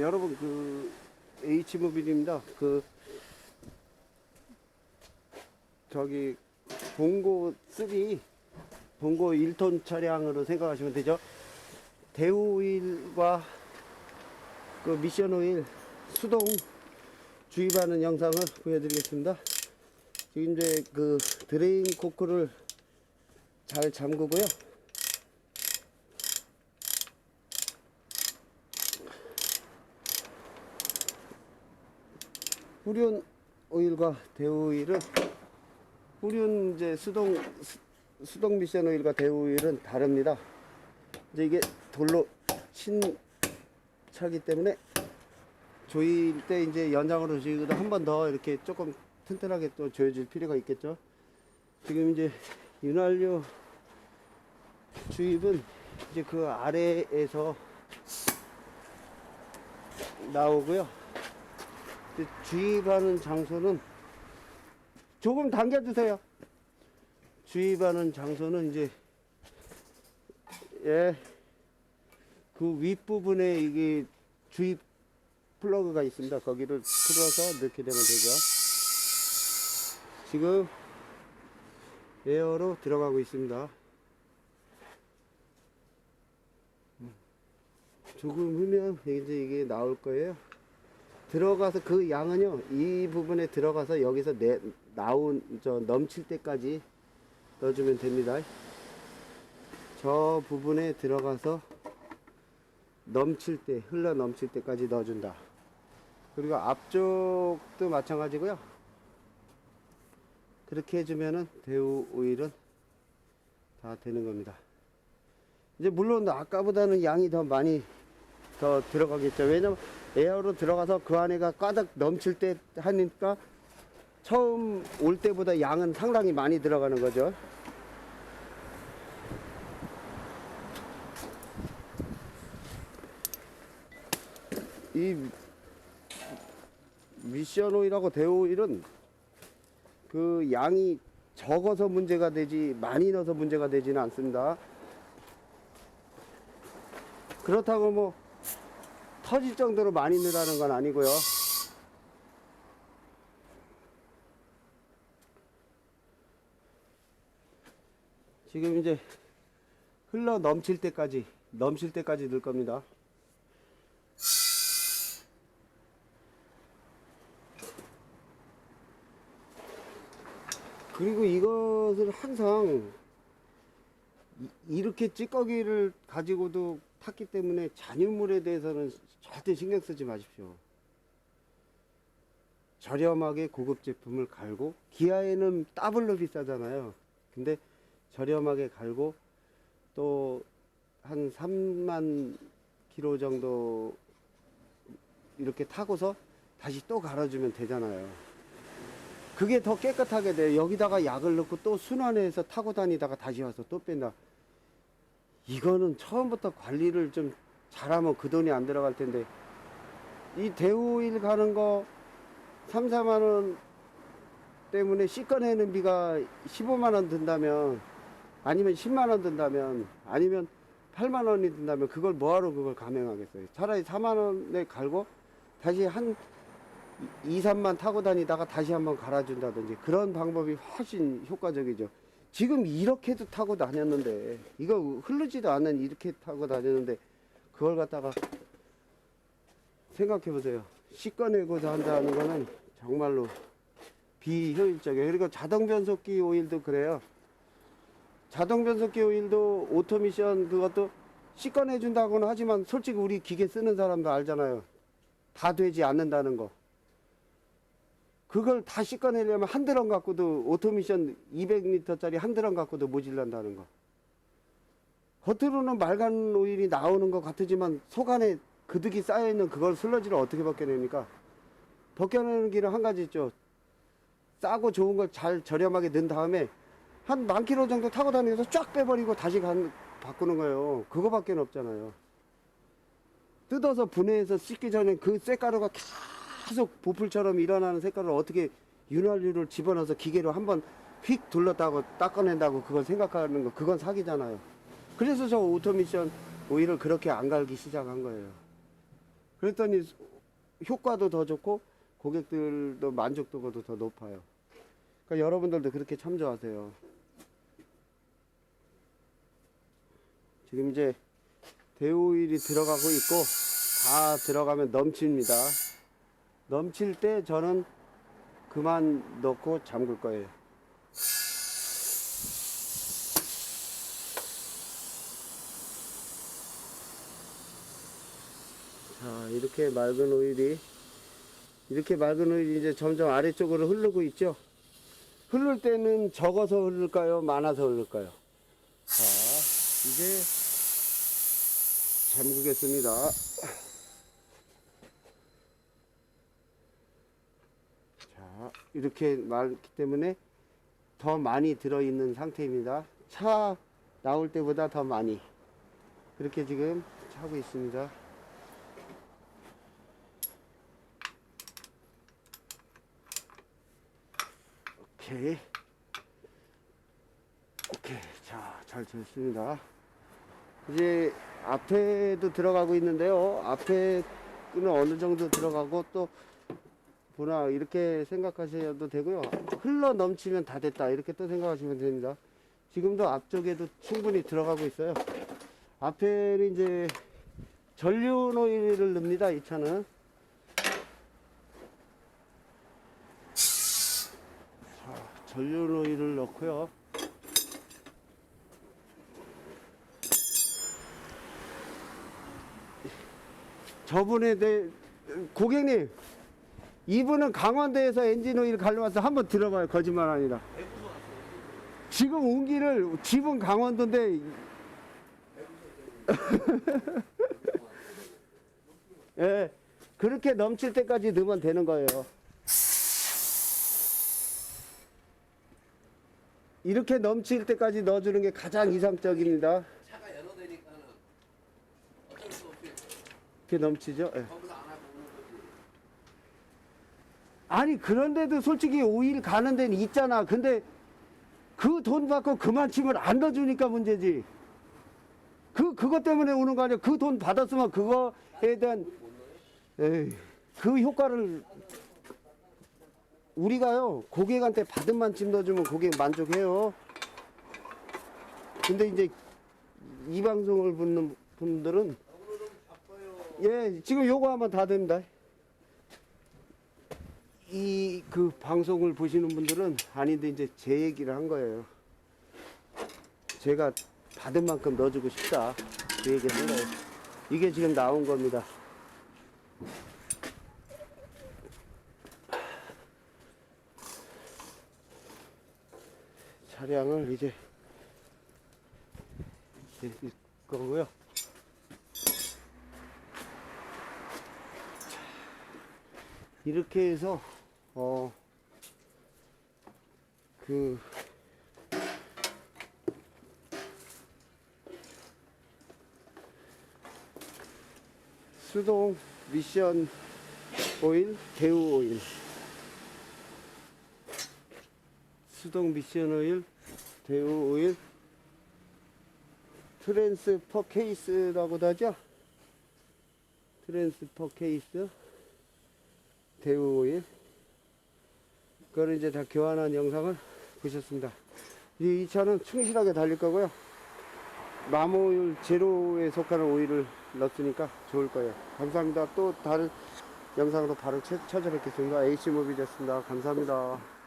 여러분 그 H모빌입니다. 그 저기 봉고 3 봉고 1톤 차량으로 생각하시면 되죠. 대우일과 그 미션 오일 수동 주입하는 영상을 보여드리겠습니다. 지금 이제 그 드레인 코크를 잘 잠그고요. 후륜 오일과 대우오일은 후륜 이제 수동 수- 수동 미션 오일과 대우오일은 다릅니다. 이제 이게 돌로 친 차기 때문에 조일 때 이제 연장으로 조이고도 한번 더 이렇게 조금 튼튼하게 또 조여줄 필요가 있겠죠. 지금 이제 윤활유 주입은 이제 그 아래에서 나오고요. 주입하는 장소는 조금 당겨주세요. 주입하는 장소는 이제 예, 그 윗부분에 이게 주입 플러그가 있습니다. 거기를 풀어서 넣게 되면 되죠. 지금 에어로 들어가고 있습니다. 음. 조금 후면 이제 이게 나올 거예요. 들어가서 그 양은요 이 부분에 들어가서 여기서 내 나온 저 넘칠 때까지 넣어주면 됩니다. 저 부분에 들어가서 넘칠 때 흘러 넘칠 때까지 넣어준다. 그리고 앞쪽도 마찬가지고요. 그렇게 해주면은 대우 오일은 다 되는 겁니다. 이제 물론 아까보다는 양이 더 많이 더 들어가겠죠. 왜냐면 에어로 들어가서 그 안에가 가득 넘칠 때 하니까 처음 올 때보다 양은 상당히 많이 들어가는 거죠. 이 미션 오일하고 대우 오일은 그 양이 적어서 문제가 되지 많이 넣어서 문제가 되지는 않습니다. 그렇다고 뭐 터질 정도로 많이 넣으라는 건 아니고요. 지금 이제 흘러 넘칠 때까지 넘칠 때까지 넣을 겁니다. 그리고 이것을 항상 이- 이렇게 찌꺼기를 가지고도 탔기 때문에 잔유물에 대해서는 절대 신경 쓰지 마십시오. 저렴하게 고급 제품을 갈고 기아에는 더블로 비싸잖아요. 근데 저렴하게 갈고 또 한 3만 킬로 정도 이렇게 타고서 다시 또 갈아주면 되잖아요. 그게 더 깨끗하게 돼. 여기다가 약을 넣고 또 순환해서 타고 다니다가 다시 와서 또 뺀다. 이거는 처음부터 관리를 좀 잘하면 그 돈이 안 들어갈 텐데 이 대우일 가는 거 3, 4만 원 때문에 씻어내는 비가 15만 원 든다면 아니면 10만 원 든다면 아니면 8만 원이 든다면 그걸 뭐하러 그걸 감행하겠어요. 차라리 4만 원에 갈고 다시 한 2, 3만 타고 다니다가 다시 한번 갈아준다든지 그런 방법이 훨씬 효과적이죠. 지금 이렇게도 타고 다녔는데 이거 흐르지도 않는 이렇게 타고 다녔는데 그걸 갖다가 생각해 보세요. 씻어내고자 한다는 거는 정말로 비효율적이에요. 그리고 자동 변속기 오일도 그래요. 자동 변속기 오일도 오토미션 그것도 씻어내 준다고는 하지만 솔직히 우리 기계 쓰는 사람도 알잖아요. 다 되지 않는다는 거. 그걸 다 씻어내려면 한 드럼 갖고도 오토미션 200리터짜리 한 드럼 갖고도 모질란다는 거. 겉으로는 맑은 오일이 나오는 것 같지만 속 안에 그득이 쌓여있는 그걸 슬러지를 어떻게 벗겨냅니까? 벗겨내는 길은 한 가지 있죠. 싸고 좋은 걸 잘 저렴하게 넣은 다음에 한 만 킬로 정도 타고 다니면서 쫙 빼버리고 다시 간, 바꾸는 거예요. 그거밖에 없잖아요. 뜯어서 분해해서 씻기 전에 그 쇳가루가 계속 보풀처럼 일어나는 색깔을 어떻게 윤활유를 집어넣어서 기계로 한번 휙 둘렀다고 닦아낸다고 그걸 생각하는 거 그건 사기잖아요. 그래서 저 오토미션 오일을 그렇게 안 갈기 시작한 거예요. 그랬더니 효과도 더 좋고 고객들도 만족도가 더 높아요. 그러니까 여러분들도 그렇게 참조하세요. 지금 이제 대오일이 들어가고 있고 다 들어가면 넘칩니다. 넘칠 때 저는 그만 넣고 잠글 거예요. 자, 이렇게 맑은 오일이 이렇게 맑은 오일이 이제 점점 아래쪽으로 흐르고 있죠. 흐를 때는 적어서 흐를까요? 많아서 흐를까요? 자, 이제 잠그겠습니다. 자, 이렇게 맑기 때문에 더 많이 들어있는 상태입니다. 차 나올 때보다 더 많이. 그렇게 지금 차고 있습니다. 오케이. 오케이. 자, 잘 됐습니다. 이제 앞에도 들어가고 있는데요. 앞에는 어느 정도 들어가고 또 보나 이렇게 생각하셔도 되고요. 흘러 넘치면 다 됐다 이렇게 또 생각하시면 됩니다. 지금도 앞쪽에도 충분히 들어가고 있어요. 앞에는 이제 전륜 오일을 넣습니다. 이 차는. 오일을 넣고요. 저분에 대해 고객님 이분은 강원도에서 엔진 오일 갈려와서 한번 들어봐요. 거짓말 아니라. 지금 온 길을 집은 강원도인데. 예 그렇게 넘칠 때까지 넣으면 되는 거예요 이렇게 넘칠 때까지 넣어주는 게 가장 이상적입니다 차가 연호되니까는 어쩔 수 없이 이렇게 넘치죠 예. 거기서 안 하고 오는 거지. 아니 그런데도 솔직히 오일 가는 데는 있잖아. 근데 그 돈 받고 그만 치면 안 넣어주니까 문제지. 그 그것 때문에 오는 거 아니야. 그 돈 받았으면 그거에 대한 에이, 그 효과를 우리가요 고객한테 받은 만큼 넣어주면 고객 만족해요. 근데 이제 이 방송을 듣는 분들은 예 지금 요거 하면 다 됩니다. 이 그 방송을 보시는 분들은 아닌데 이제 제 얘기를 한 거예요. 제가 받은 만큼 넣어주고 싶다. 그 얘기를 한 거예요. 이게 지금 나온 겁니다. 차량을 이제 될 거고요. 이렇게 해서 어 그 수동 미션 오일 대우 오일 수동 미션 오일 대우 오일 트랜스퍼 케이스라고도 하죠 트랜스퍼 케이스 대우 오일 그거를 이제 다 교환한 영상을 보셨습니다. 이, 이 차는 충실하게 달릴 거고요. 마모오일 제로에 속하는 오일을 넣었으니까 좋을 거예요. 감사합니다. 또 다른 영상으로 바로 찾- 찾아뵙겠습니다. H모빌이었습니다. 감사합니다.